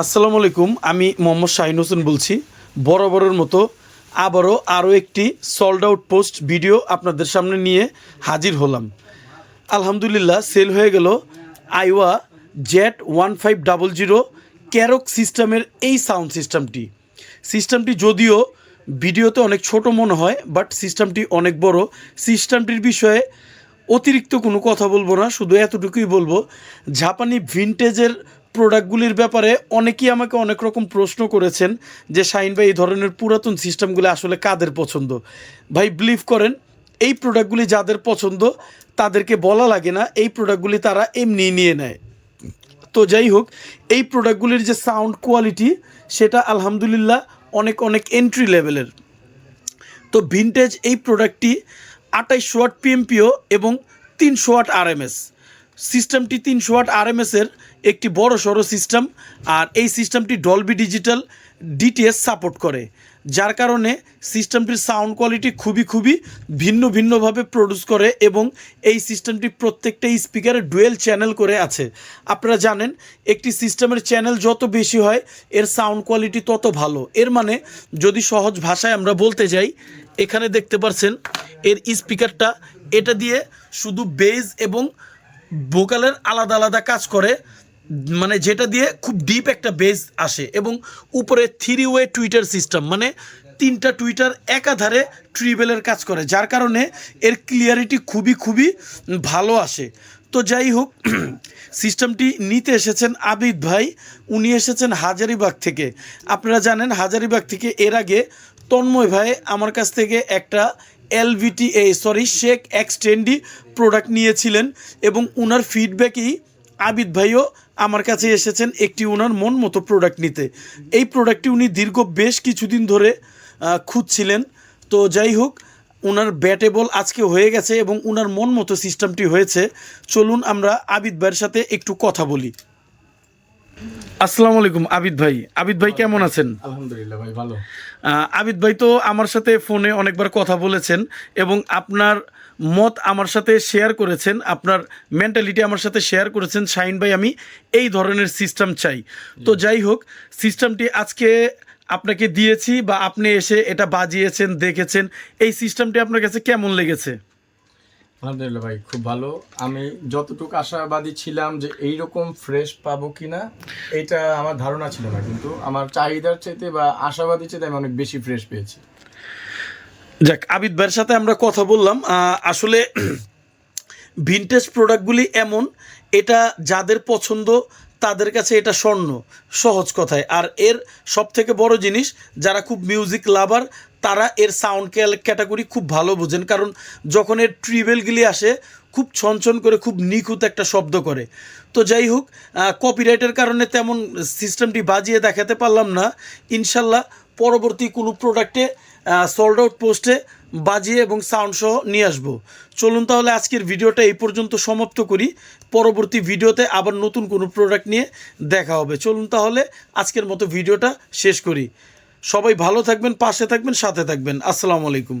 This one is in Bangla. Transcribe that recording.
আসসালামু আলাইকুম, আমি মোহাম্মদ শাহিন হোসেন বলছি। বরাবরের মতো আবারও আরও একটি সল্ড আউট পোস্ট ভিডিও আপনাদের সামনে নিয়ে হাজির হলাম। আলহামদুলিল্লাহ সেল হয়ে গেল Aiwa jet one five double zero ক্যারক সিস্টেমের এই সাউন্ড সিস্টেমটি সিস্টেমটি যদিও ভিডিওতে অনেক ছোট মনে হয় বাট সিস্টেমটি অনেক বড়। সিস্টেমটির বিষয়ে অতিরিক্ত কোনো কথা বলব না, শুধু এতটুকুই বলব, জাপানি ভিনটেজের প্রোডাক্টগুলির ব্যাপারে অনেকেই আমাকে অনেক রকম প্রশ্ন করেছেন যে শাইন ভাই, এই ধরনের পুরাতন সিস্টেমগুলি আসলে কাদের পছন্দ? ভাই বিলিভ করেন, এই প্রোডাক্টগুলি যাদের পছন্দ, তাদেরকে বলা লাগে না, এই প্রোডাক্টগুলি তারা এমনি নিয়ে নেয়। তো যাই হোক, এই প্রোডাক্টগুলির যে সাউন্ড কোয়ালিটি সেটা আলহামদুলিল্লাহ অনেক অনেক এন্ট্রি লেভেলের তো ভিনটেজ এই প্রোডাক্টটি আঠাইশশো ওয়াট পিএমপিও এবং তিনশো ওয়াট আরএমএস সিস্টেমটি তিনশো আট ওয়াট আরএমএসের একটি বড় সড়ো সিস্টেম, আর এই সিস্টেমটি ডলবি ডিজিটাল ডিটিএস সাপোর্ট করে, যার কারণে সিস্টেমটির সাউন্ড কোয়ালিটি খুবই খুবই ভিন্ন ভিন্নভাবে প্রডিউস করে এবং এই সিস্টেমটি প্রত্যেকটা স্পিকারে ডুয়েল চ্যানেল করে আছে। আপনারা জানেন, একটি সিস্টেমের চ্যানেল যত বেশি হয়, এর সাউন্ড কোয়ালিটি তত ভালো। এর মানে যদি সহজ ভাষায় আমরা বলতে যাই, এখানে দেখতে পাচ্ছেন এর স্পিকারটা এটা দিয়ে শুধু বেজ এবং ভোকালের আলাদা আলাদা কাজ করে মানে যেটা দিয়ে খুব ডিপ একটা বেস আসে এবং উপরে থ্রি ওয়ে টুইটার সিস্টেম মানে তিনটা টুইটার একাধারে ট্রিবেলের কাজ করে, যার কারণে এর ক্লিয়ারিটি খুবই খুবই ভালো আসে। তো যাই হোক সিস্টেমটি নিতে এসেছেন আবিদ ভাই, উনি এসেছেন হাজারিবাগ থেকে। আপনারা জানেন হাজারিবাগ থেকে এর আগে তন্ময় ভাই আমার কাছ থেকে একটা এলভিটি এ সরি শেক এক্সটেন্ডি প্রোডাক্ট নিয়েছিলেন এবং উনার ফিডব্যাকেই আবিদ ভাইও আমার কাছে এসেছেন একটি ওনার মন মতো প্রোডাক্ট নিতে। এই প্রোডাক্টটি উনি দীর্ঘ বেশ কিছুদিন ধরে খুঁজছিলেন। তো যাই হোক ওনার ব্যাটেবল আজকে হয়ে গেছে এবং ওনার মন মতো সিস্টেমটি হয়েছে। চলুন আমরা আবিদ ভাইয়ের সাথে একটু কথা বলি। আসসালামু আলাইকুম আবিদ ভাই। আবিদ ভাই কেমন আছেন? আলহামদুলিল্লাহ ভাই ভালো। আবিদ ভাই তো আমার সাথে ফোনে অনেকবার কথা বলেছেন এবং আপনার মত আমার সাথে শেয়ার করেছেন আপনার মেন্টালিটি আমার সাথে শেয়ার করেছেন। শাইন ভাই আমি এই ধরনের সিস্টেম চাই। তো যাই হোক সিস্টেমটি আজকে আপনাকে দিয়েছি বা আপনি এসে এটা বাজিয়েছেন দেখেছেন। এই সিস্টেমটি আপনার কাছে কেমন লেগেছে? আলহামদুলিল্লাহ ভাই, খুব ভালো। আমি যতটুকু আশাবাদী ছিলাম যে এইরকম ফ্রেশ পাবো কিনা, এটা আমার ধারণা ছিল না, কিন্তু আমার চাহিদার চাইতে বা আশাবাদী চাইতে আমি অনেক বেশি ফ্রেশ পেয়েছি। যাক, আবিদ ভাইয়ের সাথে আমরা কথা বললাম। আসলে ভিনটেজ প্রোডাক্টগুলি এমন, এটা যাদের পছন্দ তাদের কাছে এটা স্বর্ণ, সহজ কথায়। আর এর সব থেকে বড় জিনিস, যারা খুব মিউজিক লাভার তারা এর সাউন্ড ক্যাটাগরি খুব ভালো বোঝেন। কারণ যখন এর ট্রিবেলগুলি আসে, খুব ছনছন করে খুব নিখুঁত একটা শব্দ করে। তো যাই হোক কপিরাইটের কারণে তেমন সিস্টেমটি বাজিয়ে দেখাতে পারলাম না। ইনশাল্লাহ পরবর্তী কোনো প্রোডাক্টে সোল্ড আউট পোস্টে বাজিয়ে এবং সাউন্ড সহ নিয়ে আসব। চলুন তাহলে আজকের ভিডিওটা এই পর্যন্ত সমাপ্ত করি। পরবর্তী ভিডিওতে আবার নতুন কোনো প্রোডাক্ট নিয়ে দেখা হবে। চলুন তাহলে আজকের মতো ভিডিওটা শেষ করি। সবাই ভালো থাকবেন, পাশে থাকবেন, সাথে থাকবেন। আসসালামু আলাইকুম।